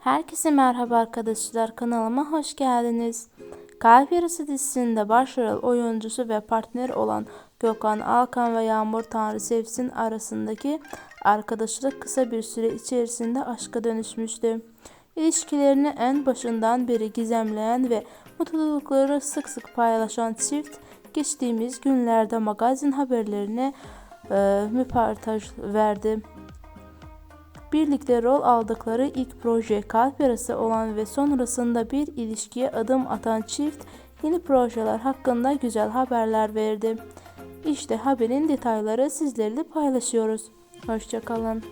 Herkese merhaba arkadaşlar kanalıma hoş geldiniz. Kalp Yarısı dizisinde başrol oyuncusu ve partner olan Gökhan Alkan ve Yağmur Tanrı Sevsin arasındaki arkadaşlık kısa bir süre içerisinde aşka dönüşmüştü. İlişkilerini en başından beri gizemleyen ve mutlulukları sık sık paylaşan çift geçtiğimiz günlerde magazin haberlerine e, müpartaj verdi. Birlikte rol aldıkları ilk proje kalp yarası olan ve sonrasında bir ilişkiye adım atan çift yeni projeler hakkında güzel haberler verdi. İşte haberin detayları sizlerle paylaşıyoruz. Hoşçakalın.